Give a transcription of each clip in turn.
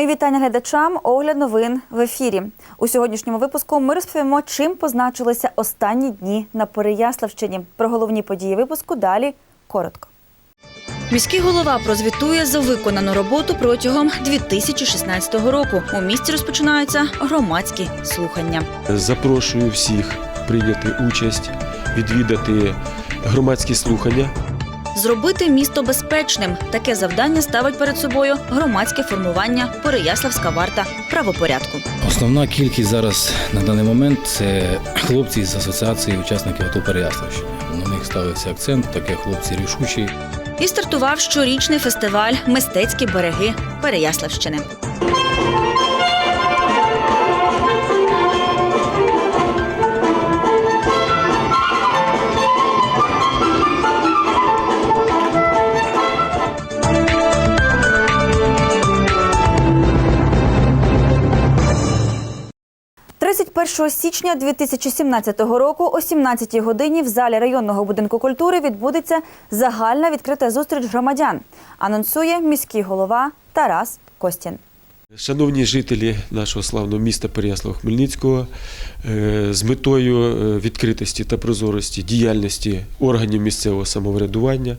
Мої вітання глядачам. Огляд новин в ефірі. У сьогоднішньому випуску ми розповімо, чим позначилися останні дні на Переяславщині. Про головні події випуску далі коротко. Міський голова прозвітує за виконану роботу протягом 2016 року. У місті розпочинаються громадські слухання. Запрошую всіх прийняти участь, відвідати громадські слухання. Зробити місто безпечним. Таке завдання ставить перед собою громадське формування Переяславська варта правопорядку. Основна кількість зараз на даний момент це хлопці з асоціації учасників АТО Переяславщини. На них ставився акцент, таке хлопці рішучі. І стартував щорічний фестиваль Мистецькі береги Переяславщини. «31 січня 2017 року о 17 годині в залі районного будинку культури відбудеться загальна відкрита зустріч громадян. Анонсує міський голова Тарас Костін. Шановні жителі нашого славного міста Переяслава Хмельницького, е, з метою е, відкритості та прозорості діяльності органів місцевого самоврядування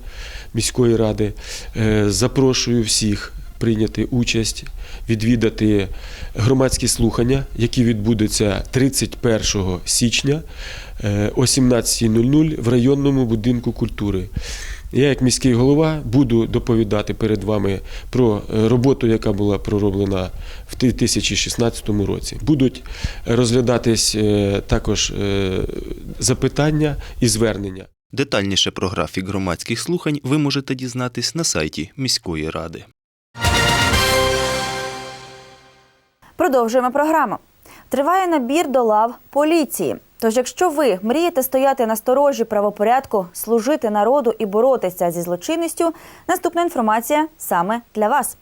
міської ради е, запрошую всіх прийняти участь, відвідати громадські слухання, які відбудуться 31 січня е, о 17.00 в районному будинку культури. Я, як міський голова, буду доповідати перед вами про е, роботу, яка була пророблена в 2016 році. Будуть розглядатись е, також запитання і звернення. Детальніше про графік громадських слухань ви можете дізнатись на сайті міської ради. Продовжуємо програму. Триває набір до лав поліції. Тож, якщо ви мрієте стояти на сторожі правопорядку, служити народу і боротися зі злочинністю, наступна інформація саме для вас.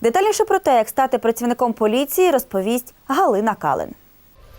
Детальніше про те, як стати працівником поліції, розповість Галина Калин.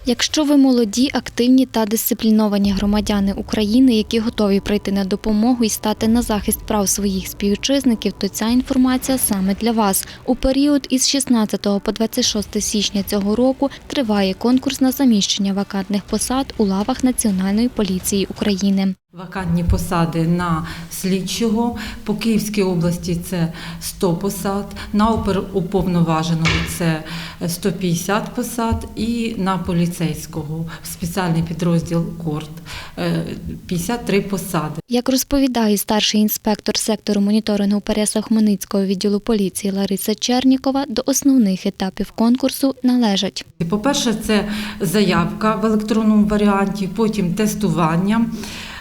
Якщо ви молоді, активні та дисципліновані громадяни України, які готові прийти на допомогу і стати на захист прав своїх співвітчизників, то ця інформація саме для вас. У період із 16 по 26 січня цього року триває конкурс на заміщення вакантних посад у лавах Національної поліції України. Вакантні посади на слідчого. По Київській області це 100 посад, на оперуповноваженого це 150 посад і на поліцейського. В спеціальний підрозділ КОРТ е, 53 посади. Як розповідає старший інспектор сектору моніторингу Переяслав Хмельницького відділу поліції Лариса Чернікова, до основних етапів конкурсу належать. По-перше, це заявка в електронному варіанті, потім тестування, е,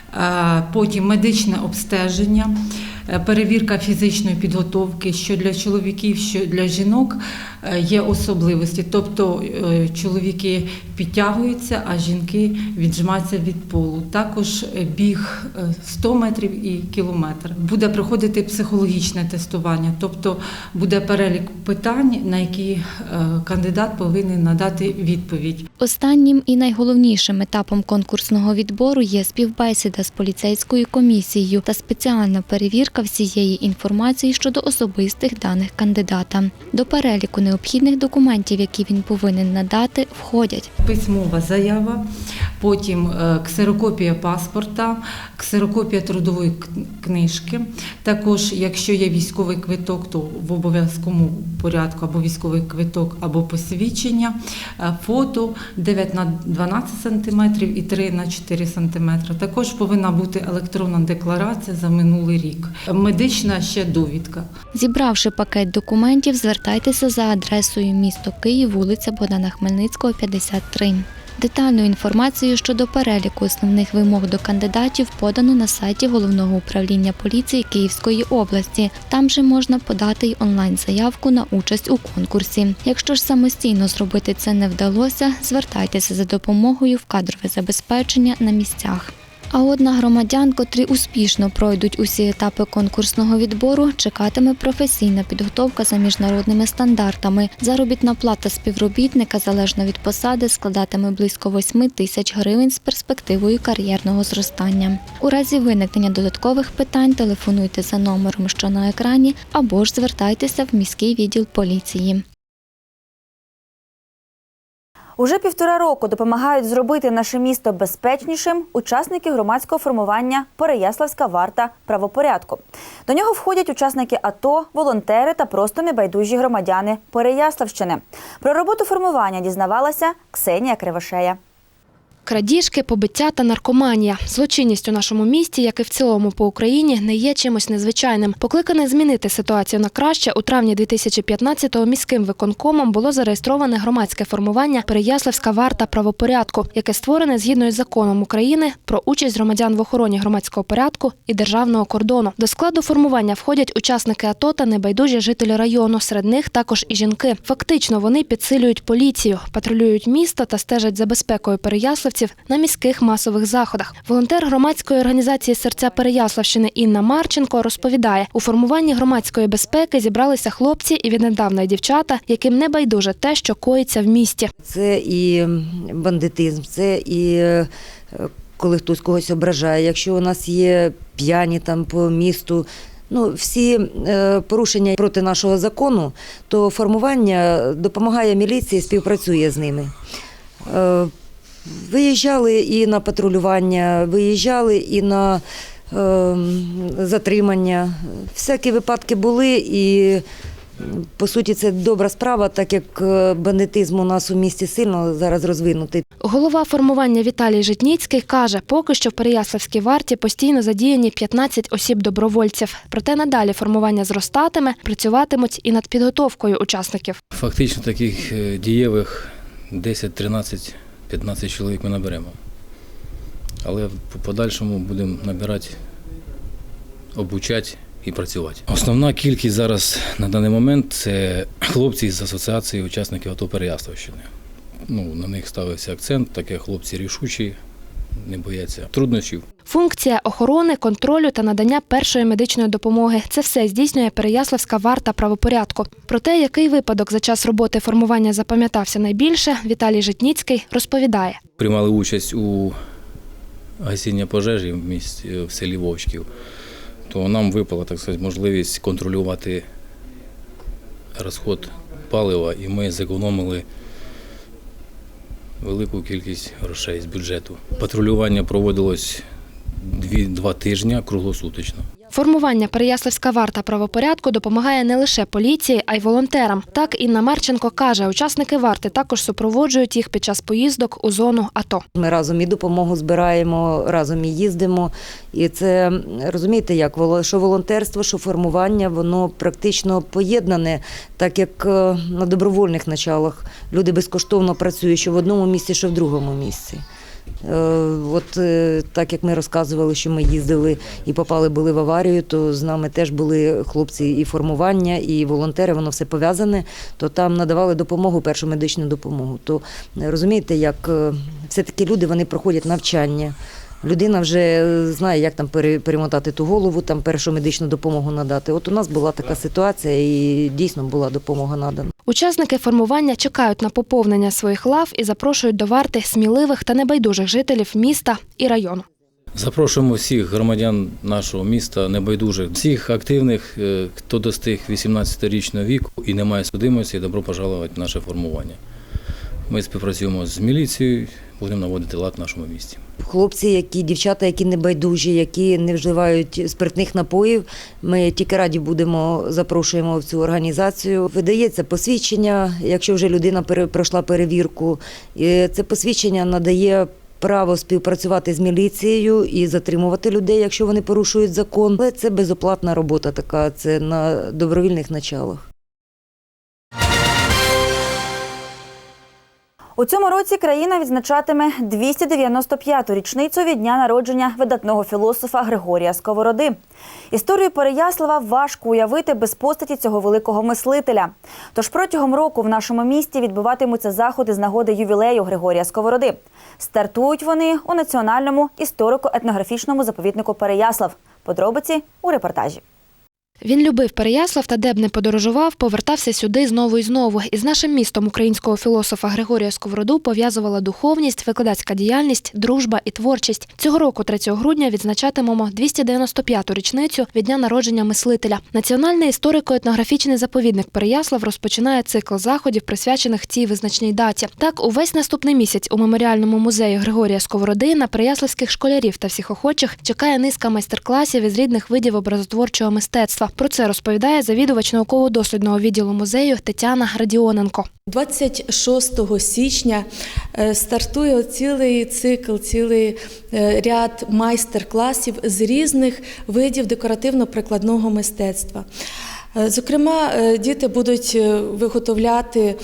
потім медичне обстеження, е, перевірка фізичної підготовки, що для чоловіків, що для жінок е, є особливості. Тобто е, чоловіки підтягуються, а жінки віджимаються від полу. Також е, біг е, 100 метрів і кілометр. Буде проходити психологічне тестування, тобто буде перелік питань, на які е, кандидат повинен надати відповідь. Останнім і найголовнішим етапом конкурсного відбору є співбесіда з поліцейською комісією та спеціальна перевірка всієї інформації щодо особистих даних кандидата. До переліку необхідних документів, які він повинен надати, входять Письмова заява, потім е, ксерокопія паспорта, ксерокопія трудової книжки. Також, якщо є військовий квиток, то в обов'язковому порядку або військовий квиток, або посвідчення, Е, фото 9 на 12 см і 3 на 4 см. Також повинна бути електронна декларація за минулий рік. Медична ще довідка. Зібравши пакет документів, звертайтеся за адресою місто Київ, вулиця Богдана Хмельницького, 53. Детальну інформацію щодо переліку основних вимог до кандидатів подано на сайті головного управління поліції Київської області. Там же можна подати й онлайн-заявку на участь у конкурсі. Якщо ж самостійно зробити це не вдалося, звертайтеся за допомогою в кадрове забезпечення на місцях. А от на громадян, котрі успішно пройдуть усі етапи конкурсного відбору, чекатиме професійна підготовка за міжнародними стандартами. Заробітна плата співробітника залежно від посади складатиме близько 8 тисяч гривень з перспективою кар'єрного зростання. У разі виникнення додаткових питань телефонуйте за номером, що на екрані, або ж звертайтеся в міський відділ поліції. Уже півтора року допомагають зробити наше місто безпечнішим учасники громадського формування Переяславська варта правопорядку. До нього входять учасники АТО, волонтери та просто небайдужі громадяни Переяславщини. Про роботу формування дізнавалася Ксенія Кривошея. Крадіжки, побиття та наркоманія. Злочинність у нашому місті, як і в цілому по Україні, не є чимось незвичайним. Покликане змінити ситуацію на краще, у травні 2015-го міським виконкомом було зареєстроване громадське формування Переяславська варта правопорядку, яке створене згідно із законом України про участь громадян в охороні громадського порядку і державного кордону. До складу формування входять учасники АТО та небайдужі жителі району. Серед них також і жінки. Фактично вони підсилюють поліцію, патрулюють місто та стежать за безпекою переяславців на міських масових заходах. Волонтер громадської організації серця Переяславщини Інна Марченко розповідає, у формуванні громадської безпеки зібралися хлопці і віднедавна дівчата, яким не байдуже те, що коїться в місті. Це і бандитизм, це і е, коли хтось когось ображає. Якщо у нас є п'яні там по місту, ну всі е, порушення проти нашого закону, то формування допомагає міліції, співпрацює з ними. Виїжджали і на патрулювання, виїжджали і на е, затримання. Всякі випадки були і. По суті, це добра справа, так як е, бандитизм у нас у місті сильно зараз розвинутий. Голова формування Віталій Житніцький каже, поки що в Переяславській варті постійно задіяні 15 осіб добровольців. Проте надалі формування зростатиме, працюватимуть і над підготовкою учасників. Фактично таких е, дієвих 10, 13, 15 чоловік ми наберемо. Але в подальшому будемо набирати, обучати і працювати. Основна кількість зараз на даний момент це хлопці з асоціації учасників АТО Переяславщини. Ну, на них ставився акцент, таке хлопці рішучі, не бояться труднощів. Функція охорони, контролю та надання першої медичної допомоги це все здійснює Переяславська варта правопорядку. Про те, який випадок за час роботи формування запам'ятався найбільше, Віталій Житніцький розповідає. Приймали участь у гасінні пожежі в місті в селі Вовчків, то нам випала так сказати, можливість контролювати розход палива, і ми зекономили велику кількість грошей з бюджету. Патрулювання проводилось дві, два тижні круглосуточно. Формування Переяславська варта правопорядку допомагає не лише поліції, а й волонтерам. Так Інна Марченко каже, учасники варти також супроводжують їх під час поїздок у зону АТО. Ми разом і допомогу збираємо, разом і їздимо. І це розумієте, як що волонтерство, що формування, воно практично поєднане, так як е, на добровольних началах люди безкоштовно працюють, що в одному місці, що в другому місці. Е, От е, так як ми розказували, що ми їздили і попали були в аварію, то з нами теж були хлопці і формування, і волонтери, воно все пов'язане, то там надавали допомогу, першу медичну допомогу. То е, розумієте, як е, все-таки люди вони проходять навчання. Людина вже е, знає, як там перемотати ту голову, там першу медичну допомогу надати. От у нас була така ситуація, і дійсно була допомога надана. Учасники формування чекають на поповнення своїх лав і запрошують до варти сміливих та небайдужих жителів міста і району. Запрошуємо всіх громадян нашого міста, небайдужих, всіх активних, е, хто достиг 18-річного віку і не має судимості, добро пожалувати в наше формування. Ми співпрацюємо з міліцією, будемо наводити лад в нашому місті. Хлопці, які дівчата, які не байдужі, які не вживають спиртних напоїв. Ми тільки раді будемо запрошуємо в цю організацію. Видається посвідчення, якщо вже людина пройшла перевірку. І це посвідчення надає. Право співпрацювати з міліцією і затримувати людей, якщо вони порушують закон. Але це безоплатна робота така, це на добровільних началах. У цьому році країна відзначатиме 295-ту річницю від дня народження видатного філософа Григорія Сковороди. Історію Переяслава важко уявити без постаті цього великого мислителя. Тож протягом року в нашому місті відбуватимуться заходи з нагоди ювілею Григорія Сковороди. Стартують вони у національному історико-етнографічному заповіднику Переяслав. Подробиці у репортажі. Він любив Переяслав та де б не подорожував, повертався сюди знову і знову. Із нашим містом українського філософа Григорія Сковороду пов'язувала духовність, викладацька діяльність, дружба і творчість. Цього року, 3 грудня, відзначатимемо 295-ту річницю від дня народження мислителя. Національний історико-етнографічний заповідник Переяслав розпочинає цикл заходів, присвячених цій визначній даті. Так, увесь наступний місяць у меморіальному музеї Григорія Сковороди на переяславських школярів та всіх охочих чекає низка майстер-класів із рідних видів образотворчого мистецтва. Про це розповідає завідувач науково-дослідного відділу музею Тетяна Радіоненко. 26 січня е, стартує цілий цикл, цілий е, ряд майстер-класів з різних видів декоративно-прикладного мистецтва. Е, Зокрема, діти будуть виготовляти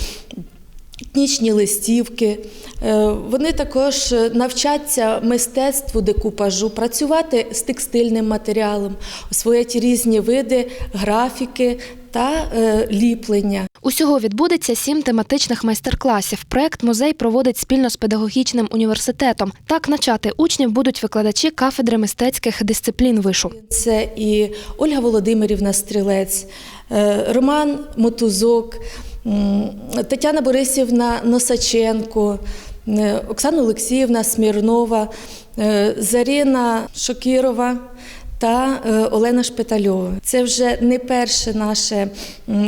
етнічні листівки. Е, Вони також е, навчаться мистецтву декупажу, працювати з текстильним матеріалом, освоять різні види графіки та е, ліплення. Усього відбудеться сім тематичних майстер-класів. Проект музей проводить спільно з педагогічним університетом. Так навчати учнів будуть викладачі кафедри мистецьких дисциплін вишу. Це і Ольга Володимирівна Стрілець, Роман Мотузок, Тетяна Борисівна Носаченко, е, Оксана Олексіївна Смірнова, Заріна Зарина Шокірова. Та е, Олена Шпитальова. Це вже не перша наша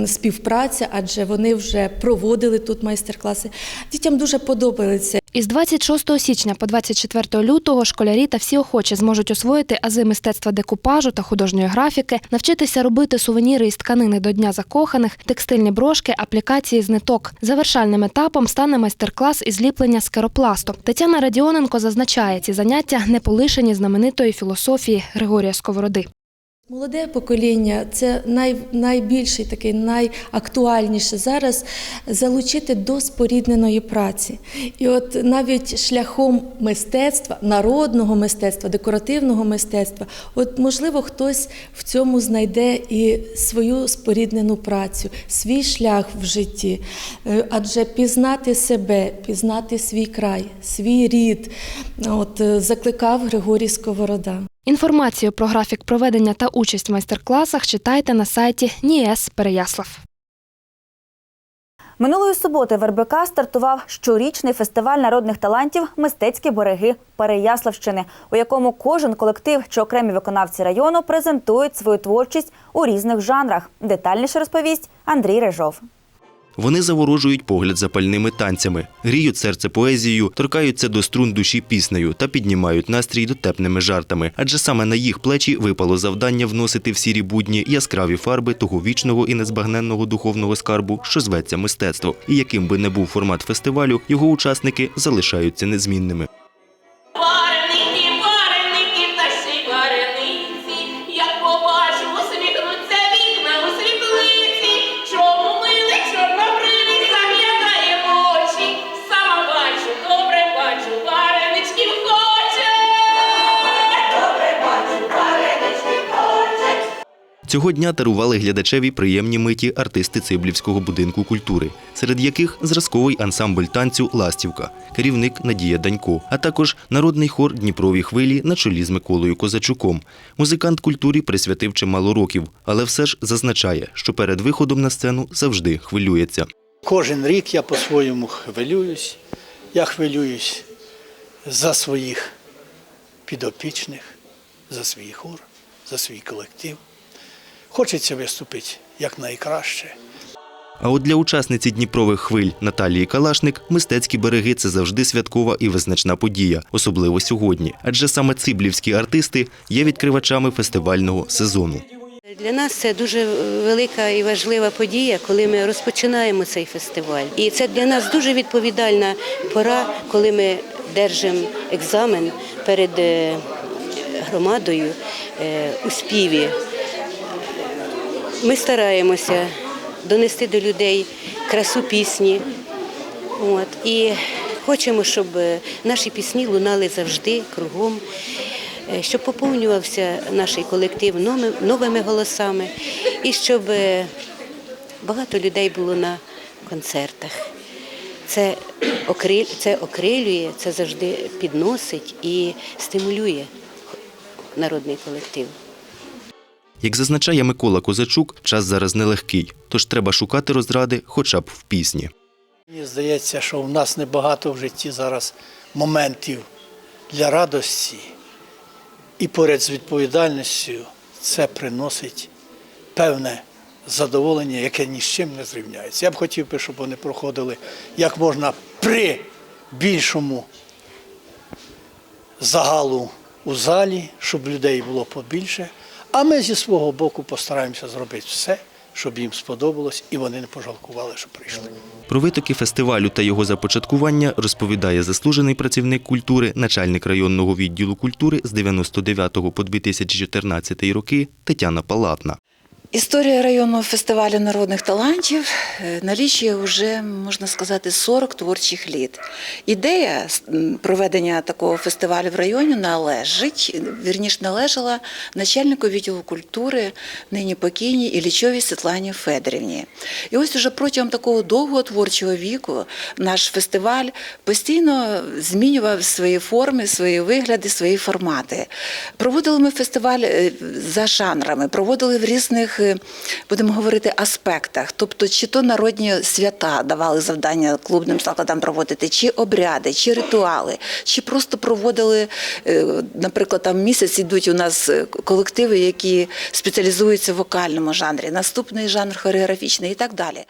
співпраця, адже вони вже проводили тут майстер-класи. Дітям дуже подобається. Із 26 січня по 24 лютого школярі та всі охочі зможуть освоїти ази мистецтва декупажу та художньої графіки, навчитися робити сувеніри із тканини до Дня закоханих, текстильні брошки, аплікації з ниток. Завершальним етапом стане майстер-клас із ліплення з керопласту. Тетяна Радіоненко зазначає, ці заняття не полишені знаменитої філософії Григорія Сковороди. Молоде покоління це най, найбільший такий найактуальніше зараз залучити до спорідненої праці. І от навіть шляхом мистецтва, народного мистецтва, декоративного мистецтва, от можливо, хтось в цьому знайде і свою споріднену працю, свій шлях в житті. Е, Адже пізнати себе, пізнати свій край, свій рід, от е, закликав Григорій Сковорода. Інформацію про графік проведення та участь в майстер-класах читайте на сайті НІЕС Переяслав. Минулої суботи в РБК стартував щорічний фестиваль народних талантів Мистецькі береги Переяславщини, у якому кожен колектив чи окремі виконавці району презентують свою творчість у різних жанрах. Детальніше розповість Андрій Режов. Вони заворожують погляд запальними танцями, гріють серце поезією, торкаються до струн душі піснею та піднімають настрій дотепними жартами. Адже саме на їх плечі випало завдання вносити в сірі будні яскраві фарби того вічного і незбагненного духовного скарбу, що зветься мистецтво. І яким би не був формат фестивалю, його учасники залишаються незмінними. Цього дня дарували глядачеві приємні миті артисти Циблівського будинку культури, серед яких зразковий ансамбль танцю Ластівка, керівник Надія Данько, а також народний хор Дніпрові хвилі на чолі з Миколою Козачуком. Музикант культурі присвятив чимало років, але все ж зазначає, що перед виходом на сцену завжди хвилюється. Кожен рік я по-своєму хвилююсь. Я хвилююсь за своїх підопічних, за свій хор, за свій колектив. Хочеться виступити якнайкраще. А от для учасниці Дніпрових хвиль Наталії Калашник мистецькі береги це завжди святкова і визначна подія, особливо сьогодні. Адже саме циблівські артисти є відкривачами фестивального сезону. Для нас це дуже велика і важлива подія, коли ми розпочинаємо цей фестиваль. І це для нас дуже відповідальна пора, коли ми держимо екзамен перед е, громадою е, у співі. Ми стараємося донести до людей красу пісні. От, і хочемо, щоб е, наші пісні лунали завжди кругом, е, щоб поповнювався наш колектив новими, голосами і щоб е, багато людей було на концертах. Це, окриль, це окрилює, це завжди підносить і стимулює народний колектив. Як зазначає Микола Козачук, час зараз нелегкий, тож треба шукати розради хоча б в пісні. Мені здається, що в нас небагато в житті зараз моментів для радості, і поряд з відповідальністю це приносить певне задоволення, яке ні з чим не зрівняється. Я б хотів би, щоб вони проходили як можна при більшому загалу у залі, щоб людей було побільше. А ми зі свого боку постараємося зробити все, щоб їм сподобалось, і вони не пожалкували, що прийшли. Про витоки фестивалю та його започаткування розповідає заслужений працівник культури, начальник районного відділу культури з 99 по 2014 роки Тетяна Палатна. Історія районного фестивалю народних талантів е, налічує вже, можна сказати, 40 творчих літ. Ідея проведення такого фестивалю в районі належить, вірніш належала начальнику відділу культури, нині покійній Іллічовій Світлані Федорівні. І ось уже протягом такого довгого творчого віку наш фестиваль постійно змінював свої форми, свої вигляди, свої формати. Проводили ми фестиваль е, за жанрами, проводили в різних, будемо говорити, аспектах. Тобто, чи то народні свята давали завдання клубним закладам проводити, чи обряди, чи ритуали, чи просто проводили, е, наприклад, там місяць ідуть у нас е, колективи, які спеціалізуються в вокальному жанрі, наступний жанр хореографічний і так далі.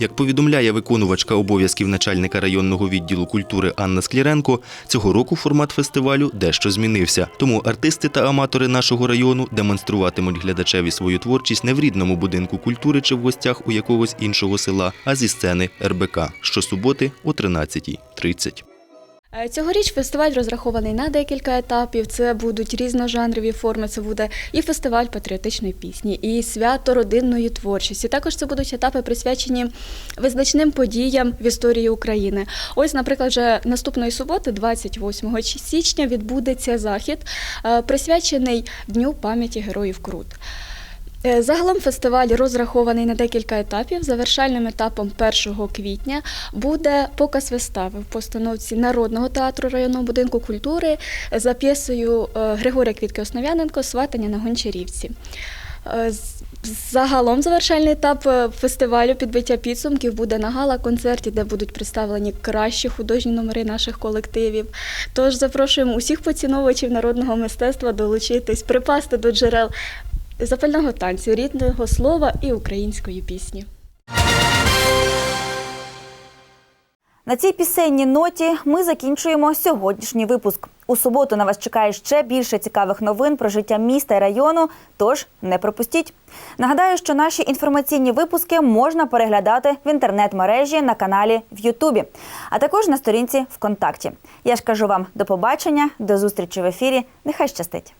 Як повідомляє виконувачка обов'язків начальника районного відділу культури Анна Скліренко, цього року формат фестивалю дещо змінився. Тому артисти та аматори нашого району демонструватимуть глядачеві свою творчість не в рідному будинку культури чи в гостях у якогось іншого села, а зі сцени РБК щосуботи о 13.30. Е, Цьогоріч фестиваль розрахований на декілька етапів. Це будуть різножанрові форми. Це буде і фестиваль патріотичної пісні, і свято родинної творчості. Також це будуть етапи присвячені визначним подіям в історії України. Ось, наприклад, вже наступної суботи, 28 січня, відбудеться захід, е, присвячений Дню пам'яті героїв Крут. Е, Загалом фестиваль розрахований на декілька етапів. Завершальним етапом 1 квітня буде показ вистави в постановці Народного театру районного будинку культури за п'єсою е, Григорія Квітки Основ'яненко Сватання на Гончарівці. Е, Загалом завершальний етап фестивалю підбиття підсумків буде на гала-концерті, де будуть представлені кращі художні номери наших колективів. Тож запрошуємо усіх поціновувачів народного мистецтва долучитись, припасти до джерел запального танцю, рідного слова і української пісні. На цій пісенній ноті ми закінчуємо сьогоднішній випуск. У суботу на вас чекає ще більше цікавих новин про життя міста і району. Тож не пропустіть. Нагадаю, що наші інформаційні випуски можна переглядати в інтернет-мережі на каналі в Ютубі, а також на сторінці ВКонтакті. Я ж кажу вам до побачення, до зустрічі в ефірі. Нехай щастить.